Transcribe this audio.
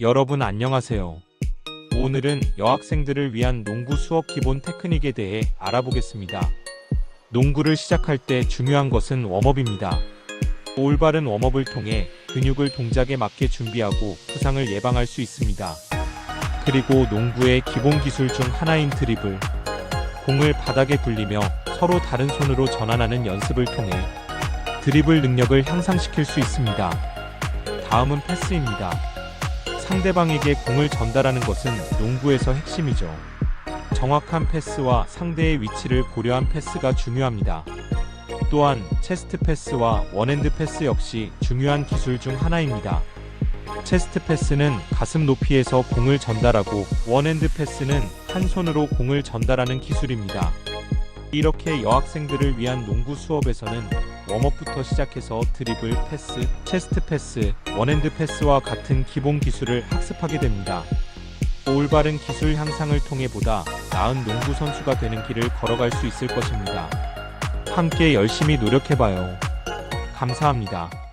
여러분 안녕하세요. 오늘은 여학생들을 위한 농구 수업 기본 테크닉에 대해 알아보겠습니다. 농구를 시작할 때 중요한 것은 웜업입니다. 올바른 웜업을 통해 근육을 동작에 맞게 준비하고 부상을 예방할 수 있습니다. 그리고 농구의 기본 기술 중 하나인 드리블. 공을 바닥에 굴리며 서로 다른 손으로 전환하는 연습을 통해 드리블 능력을 향상시킬 수 있습니다. 다음은 패스입니다. 상대방에게 공을 전달하는 것은 농구에서 핵심이죠. 정확한 패스와 상대의 위치를 고려한 패스가 중요합니다. 또한 체스트 패스와 원핸드 패스 역시 중요한 기술 중 하나입니다. 체스트 패스는 가슴 높이에서 공을 전달하고 원핸드 패스는 한 손으로 공을 전달하는 기술입니다. 이렇게 여학생들을 위한 농구 수업에서는 웜업부터 시작해서 드리블, 패스, 체스트 패스, 원핸드 패스와 같은 기본 기술을 학습하게 됩니다. 올바른 기술 향상을 통해 보다 나은 농구 선수가 되는 길을 걸어갈 수 있을 것입니다. 함께 열심히 노력해봐요. 감사합니다.